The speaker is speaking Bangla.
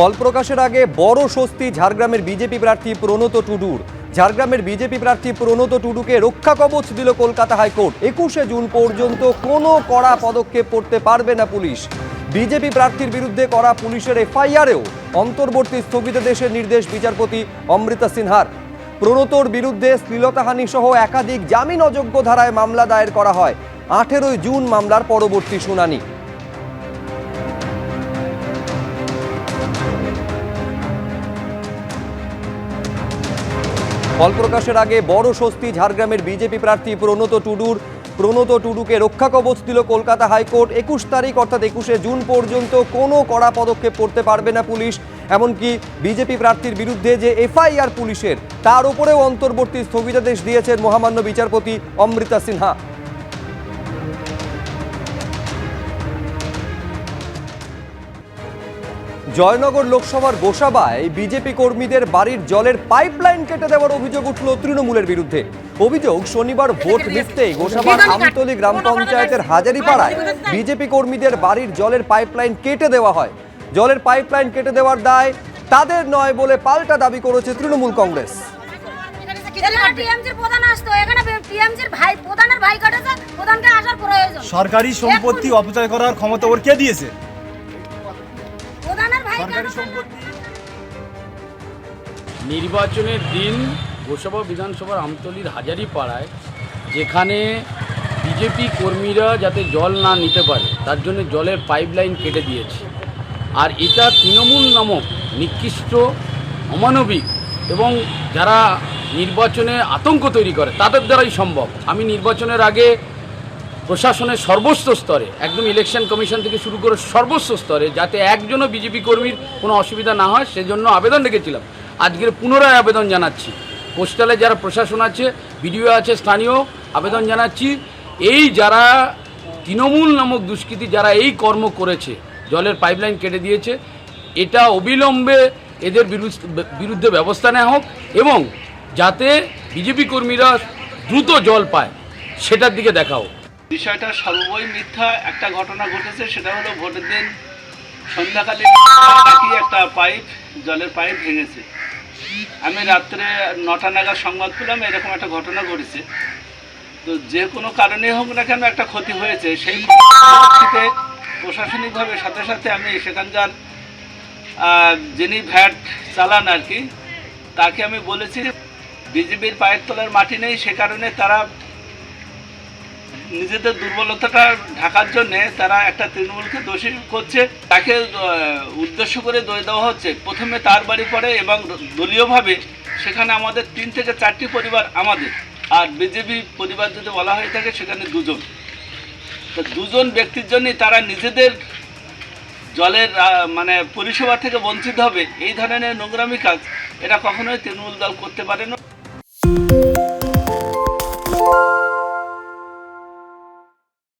ফল প্রকাশের আগে বড় স্বস্তি ঝাড়গ্রামের বিজেপি প্রার্থী প্রণত টুডুর। ঝাড়গ্রামের বিজেপি প্রার্থী প্রণত টুডুকে রক্ষা কবচ দিল কলকাতা হাইকোর্ট। একুশে জুন পর্যন্ত কোনো কড়া পদক্ষেপ করতে পারবে না পুলিশ। বিজেপি প্রার্থীর বিরুদ্ধে করা পুলিশের এফআইআরেও অন্তর্বর্তী স্থগিতাদেশের নির্দেশ বিচারপতি অমৃতা সিনহার। প্রণতর বিরুদ্ধে শ্লীলতাহানি সহ একাধিক জামিন অযোগ্য ধারায় মামলা দায়ের করা হয়। আঠেরোই জুন মামলার পরবর্তী শুনানি। ফল প্রকাশের আগে বড় স্বস্তি, ঝাড়গ্রামের বিজেপি প্রার্থী প্রণত টুডুর, প্রণত টুডুকে রক্ষা কবচ দিল কলকাতা হাইকোর্ট। একুশ তারিখ, অর্থাৎ একুশে জুন পর্যন্ত কোনো কড়া পদক্ষেপ করতে পারবে না পুলিশ। এমনকি বিজেপি প্রার্থীর বিরুদ্ধে যে এফআইআর পুলিশের, তার উপরেও অন্তর্বর্তী স্থগিতাদেশ দিয়েছেন মহামান্য বিচারপতি অমৃতা সিনহা। জয়নগর লোকসভার গোসাবায় বিজেপি কর্মীদের বাড়ির জলের পাইপলাইন কেটে দেওয়ার অভিযোগ উঠল তৃণমূলের বিরুদ্ধে। অভিযোগ শনিবার ভোট মিটতে গোসাবার আমতলি গ্রাম পঞ্চায়েতের হাজারিপাড়ায় বিজেপি কর্মীদের বাড়ির জলের পাইপলাইন কেটে দেওয়া হয়। জলের পাইপলাইন কেটে দেওয়ার দায় তাদের নয় বলে পাল্টা দাবি করেছে তৃণমূল কংগ্রেস। সরকারি সম্পত্তি অপচয় করার ক্ষমতা ওর কে দিয়েছে? নির্বাচনের দিন গোসাবা বিধানসভার আমতলির হাজারিপাড়ায়, যেখানে বিজেপি কর্মীরা যাতে জল না নিতে পারে, তার জন্য জলের পাইপলাইন কেটে দিয়েছে। আর এটা তৃণমূল নামক নিকৃষ্ট, অমানবিক এবং যারা নির্বাচনে আতঙ্ক তৈরি করে, তাদের দ্বারাই সম্ভব। আমি নির্বাচনের আগে প্রশাসনের সর্বোচ্চ স্তরে, একদম ইলেকশন কমিশন থেকে শুরু করে সর্বোচ্চ স্তরে, যাতে একজনও বিজেপি কর্মীর কোনো অসুবিধা না হয়, সেজন্য আবেদন রেখেছিলাম। আজকের পুনরায় আবেদন জানাচ্ছি। পোস্টালে যারা প্রশাসন আছে বিডিও আছে, স্থানীয়, আবেদন জানাচ্ছি। এই যারা তৃণমূল নামক দুষ্কৃতী যারা এই কর্ম করেছে, জলের পাইপলাইন কেটে দিয়েছে, এটা অবিলম্বে এদের বিরুদ্ধ- বিরুদ্ধে ব্যবস্থা নেওয়া হোক এবং যাতে বিজেপি কর্মীরা দ্রুত জল পায়, সেটার দিকে দেখা হোক। বিষয়টা সর্বই মিথ্যা একটা ঘটনা ঘটেছে, সেটা হলো ভোটের দিন সন্ধ্যাকালে একটা পাইপ, জলের পাইপ ভেঙেছে। আমি রাত্রে নটা নাগাদ সংবাদ পেলাম, এরকম একটা ঘটনা ঘটেছে। তো যে কোনো কারণে হোক না কেন একটা ক্ষতি হয়েছে। সেই ক্ষতিতে প্রশাসনিকভাবে সাথে সাথে আমি সেখানকার যিনি ভ্যাট চালান আর কি, তাকে আমি বলেছি, বিজেপির পায়ের তলার মাটি নেই, সে কারণে তারা নিজেদের দুর্বলতাটা ঢাকার জন্য তারা একটা তৃণমূলকে দোষী করছে। তাকে উদ্দেশ্য করে দই দেওয়া হচ্ছে। প্রথমে তার বাড়ি পড়ে এবং দলীয়ভাবে সেখানে আমাদের তিন থেকে চারটি পরিবার আমাদের। আর বিজেপি পরিবার যদি বলা হয়ে থাকে, সেখানে দুজন। তো দুজন ব্যক্তির জন্যই তারা নিজেদের জলের মানে পরিষেবা থেকে বঞ্চিত হবে। এই ধরনের নোংরামি কাজ এটা কখনোই তৃণমূল দল করতে পারে না।